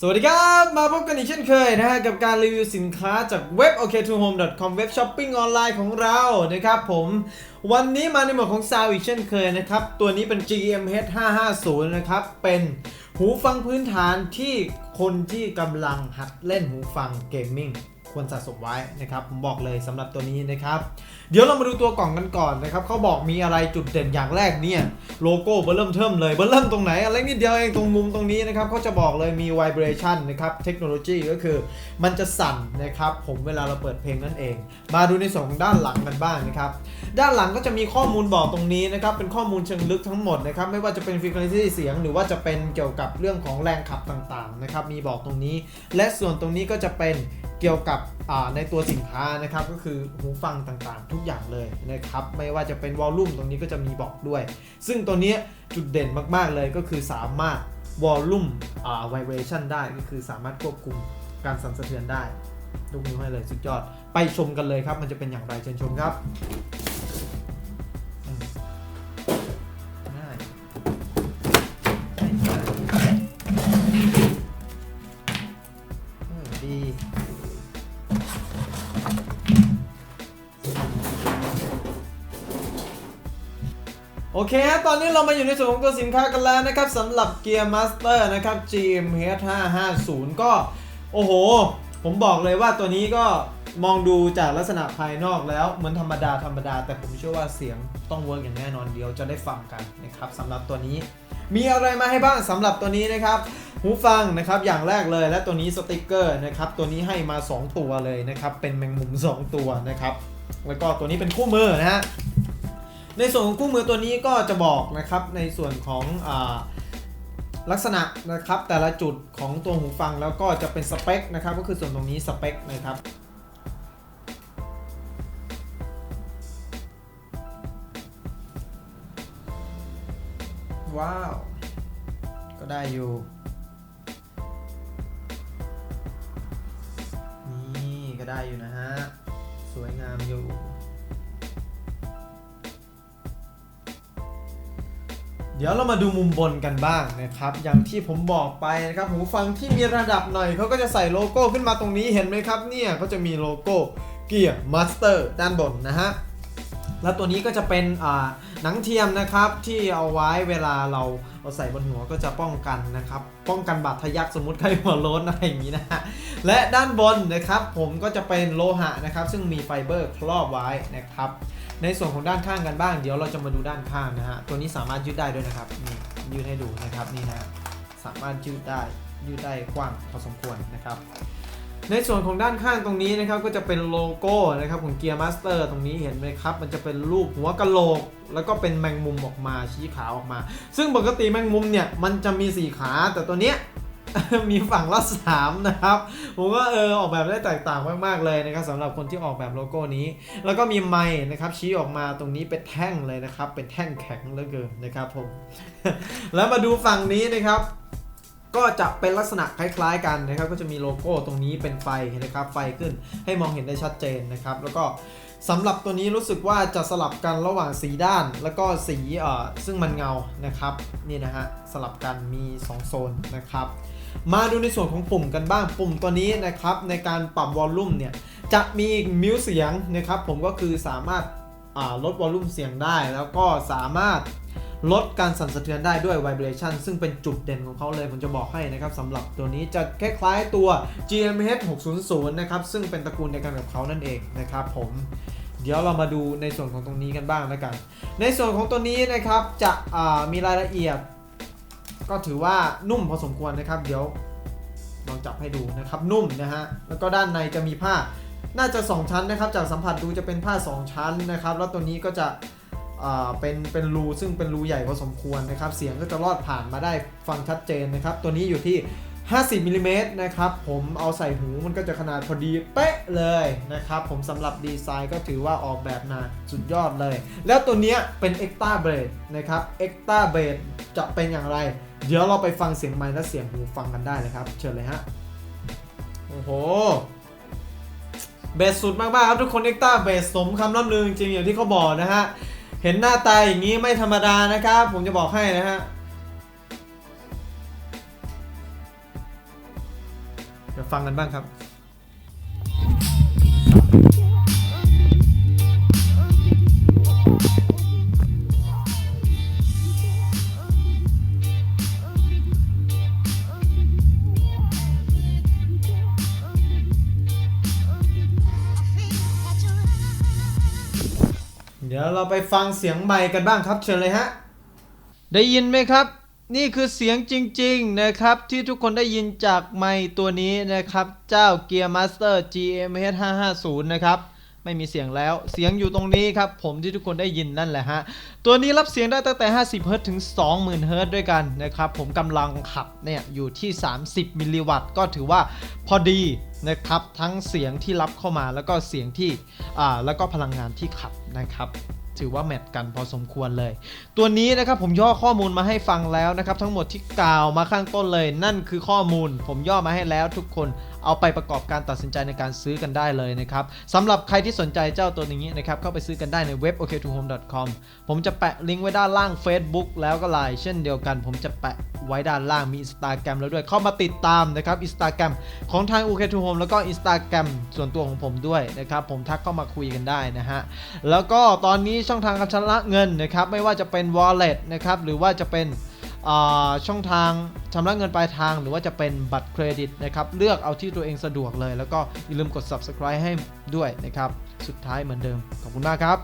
สวัสดีครับ มาพบกันอีกเช่นเคยนะฮะกับการรีวิวสินค้าจากเว็บ ok2home.com เว็บช้อปปิ้งออนไลน์ของเรานะครับผมวันนี้มาในหมวดของซาวอีกเช่นเคยนะครับ ตัวนี้เป็น GMH 550นะครับ เป็นหูฟังพื้นฐานที่คนที่กำลังหัดเล่นหูฟังเกมมิ่ง ควรสะสมไว้นะครับ ผมบอกเลยสำหรับตัวนี้นะครับ เดี๋ยวเรามาดูตัวกล่องกันก่อนนะครับเขาบอกมีอะไรจุดเด่นอย่างแรกเนี่ยโลโก้เบอร์เริ่มเทิมเลยเบอร์เริ่มตรงไหน อะไรนิดเดียวเองตรงมุมตรงนี้นะครับเขาจะบอกเลยมี vibration นะครับเทคโนโลยีก็คือมันจะสั่นนะครับ ผมเวลาเราเปิดเพลงนั่นเอง มาดูในส่วนของด้านหลังกันบ้างนะครับด้านหลังก็จะมีข้อมูลบอกตรงนี้นะครับเป็นข้อมูลเชิงลึกทั้งหมดนะครับไม่ว่าจะเป็น frequency เสียง หรือว่าจะเป็นเกี่ยวกับเรื่องของแรงขับต่างๆนะครับมีบอกตรงนี้ และส่วนตรงนี้ก็จะเป็น เกี่ยวกับในตัวสินค้านะครับก็คือหูฟังต่างๆ ทุกอย่างเลยนะครับไม่ว่าจะเป็นวอลลุ่มตรงนี้ก็จะมีบอกด้วย ซึ่งตัวนี้จุดเด่นมากๆเลยก็คือสามารถวอลลุ่มวา vibration ได้ก็คือสามารถควบคุมการสั่นสะเทือนได้ลูกนิ้วให้เลยสุดยอด ไปชมกันเลยครับ มันจะเป็นอย่างไรเชิญชมครับ โอเคฮะตอนนี้เรามาอยู่ในส่วนของตัวสินค้ากันแล้วนะครับสำหรับ Gear Master นะครับ GMH 550 ก็ โอ้โห ผมบอกเลยว่าตัวนี้ก็มองดูจากลักษณะภายนอกแล้วเหมือนธรรมดาธรรมดา แต่ผมเชื่อว่าเสียงต้องเวิร์กอย่างแน่นอนเดียวจะได้ฟังกันนะครับสำหรับตัวนี้มีอะไรมาให้บ้างสำหรับตัวนี้นะครับหูฟังนะครับอย่างแรกเลยและตัวนี้สติกเกอร์นะครับตัวนี้ให้มา 2 ตัวเลยนะครับเป็นแมงมุม 2 ตัวนะครับแล้วก็ตัวนี้เป็นคู่มือนะฮะ ในส่วนของคู่มือตัวนี้ก็จะบอกนะครับในส่วนของอลักษณะนะครับแต่ละจุดของตัวหูฟังแล้วก็จะเป็นสเปคนะครับก็คือส่วนตรงนี้สเปคนะครับว้าว ก็ได้อยู่นี่ก็ได้อยู่นะฮะ สวยงามอยู่ เดี๋ยวเรามาดูมุมบนกันบ้างนะครับ อย่างที่ผมบอกไปนะครับหูฟังที่มีระดับหน่อยเขาก็จะใส่โลโก้ขึ้นมาตรงนี้เห็นไหมครับเนี่ยก็จะมีโลโก้เกียร์มาสเตอร์ด้านบนนะฮะ แล้วตัวนี้ก็จะเป็นหนังเทียมนะครับที่เอาไว้เวลาเราเอาใส่บนหัวก็จะป้องกันนะครับ ป้องกันบาดทะยักสมมติใครหัวโล้นอะไรอย่างนี้นะฮะและด้านบนนะครับ ผมก็จะเป็นโลหะนะครับ ซึ่งมีไฟเบอร์ครอบไว้นะครับ ในส่วนของด้านข้างกันบ้าง เดี๋ยวเราจะมาดูด้านข้างนะฮะตัวนี้สามารถยืดได้ด้วยนะครับนี่ยืดให้ดูนะครับนี่นะสามารถยืดได้ยืดได้กว้างพอสมควรนะครับ ในส่วนของด้านข้างตรงนี้นะครับก็จะเป็นโลโก้นะครับของ Gear Master ตอร์ตรงนี้เห็นไหมครับ มันจะเป็นรูปหัวกะโหลก แล้วก็เป็นแมงมุมออกมาชี้ขาออกมา ซึ่งปกติแมงมุมเนี่ยมันจะมีสี่ขาแต่ตัวเนี้ยมีฝั่งละสามนะครับ ผมว่าเออออกแบบได้แตกต่างมากๆเลยนะครับสำหรับคนที่ออกแบบโลโก้นี้ แล้วก็มีไม้นะครับชี้ออกมาตรงนี้เป็นแท่งเลยนะครับ เป็นแท่งแข็งเหลือเกินนะครับผม แล้วมาดูฝั่งนี้นะครับ ก็จะเป็นลักษณะคล้ายๆกันนะครับ ก็จะมีโลโก้ตรงนี้เป็นไฟนะครับ ไฟขึ้นให้มองเห็นได้ชัดเจนนะครับ แล้วก็สำหรับตัวนี้รู้สึกว่าจะสลับกันระหว่างสีด้านแล้วก็สีเอ่อซึ่งมันเงานะครับนี่นะฮะสลับกันมี 2 โซนนะครับ มาดูในส่วนของปุ่มกันบ้างปุ่มตัวนี้นะครับ ในการปรับวอลลุ่มเนี่ยจะมีมิวเสียงนะครับ ผมก็คือสามารถลดวอลลุ่มเสียงได้ แล้วก็สามารถ ลดการสั่นสะเทือนได้ด้วย vibration ซึ่งเป็นจุดเด่นของเขาเลย ผมจะบอกให้นะครับสำหรับตัวนี้จะคล้ายๆตัว GMH 600นะครับ ซึ่งเป็นตระกูลเดียวกันกับเขานั่นเองนะครับผมเดี๋ยวเรามาดูในส่วนของตรงนี้กันบ้างแล้วกัน ในส่วนของตัวนี้นะครับจะมีรายละเอียด ก็ถือว่านุ่มพอสมควรนะครับ เดี๋ยวลองจับให้ดูนะครับนุ่มนะฮะแล้วก็ด้านในจะมีผ้าน่าจะ 2 ชั้นนะครับ จากสัมผัสดูจะเป็นผ้า 2 ชั้นนะครับ แล้วตัวนี้ก็จะ เป็นเป็นรูซึ่งเป็นรูใหญ่พอสมควรนะครับ เสียงก็จะรอดผ่านมาได้ฟังชัดเจนนะครับ ตัวนี้อยู่ที่ 50มิลลิเมตรนะครับ ผมเอาใส่หูมันก็จะขนาดพอดีเป๊ะเลยนะครับ ผมสำหรับดีไซน์ก็ถือว่าออกแบบมาสุดยอดเลย แล้วตัวนี้เป็น Extra b r a d นะครับ Extra b r a d จะเป็นอย่างไร เดี๋ยวเราไปฟังเสียงไมค์และเสียงหูฟังกันได้เลยครับ เชิญเลยฮะ โอ้โหเบสสุดมากๆครับทุกคน Extra b r a d สมคำล่ำลือจริงๆอย่างที่เขาบอกนะฮะ เห็นหน้าตาอย่างนี้ไม่ธรรมดานะครับ ผมจะบอกให้นะฮะไปฟังกันบ้างครับ ดี๋ยวเราไปฟังเสียงไมค์กันบ้างครับเชิญเลยฮะ ได้ยินไหมครับ นี่คือเสียงจริงๆนะครับ ที่ทุกคนได้ยินจากไมค์ตัวนี้นะครับ เจ้าเกียร์มาสเตอร์ GMH 550นะครับ ไม่มีเสียงแล้ว เสียงอยู่ตรงนี้ครับ ผมที่ทุกคนได้ยินนั่นแหละฮะ ตัวนี้รับเสียงได้ตั้งแต่ 50เฮิรตซ์ถึง 20,000เฮิรตซ์ด้วยกันนะครับ ผมกำลังขับเนี่ยอยู่ที่ 30 มิลลิวัตต์ก็ถือว่าพอดีนะครับ ทั้งเสียงที่รับเข้ามาแล้วก็เสียงที่อ่าแล้วก็พลังงานที่ขับนะครับ ถือว่าแมทกันพอสมควรเลย ตัวนี้นะครับผมย่อข้อมูลมาให้ฟังแล้วนะครับ ทั้งหมดที่กล่าวมาข้างต้นเลย นั่นคือข้อมูล ผมย่อมาให้แล้วทุกคนเอาไปประกอบการตัดสินใจในการซื้อกันได้เลยนะครับสำหรับใครที่สนใจเจ้าตัวนี้นะครับเข้าไปซื้อกันได้ในเว็บ ok2home.com ผมจะแปะลิงก์ไว้ด้านล่าง Facebook แล้วก็ไลน์เช่นเดียวกัน ผมจะแปะไว้ด้านล่างมี Instagram แล้วด้วยเข้ามาติดตามนะครับ Instagram ของทาง ok2home แล้วก็ Instagram ส่วนตัวของผมด้วยนะครับผมทักเข้ามาคุยกันได้นะฮะแล้วก็ตอนนี้ช่องทางการชำระเงินนะครับไม่ว่าจะเป็น wallet นะครับหรือว่าจะเป็นอ่าช่องทางชำระเงินปลายทาง หรือว่าจะเป็นบัตรเครดิตนะครับเลือกเอาที่ตัวเองสะดวกเลย แล้วก็อย่าลืมกด subscribe ให้ด้วยนะครับสุดท้ายเหมือนเดิมขอบคุณมากครับ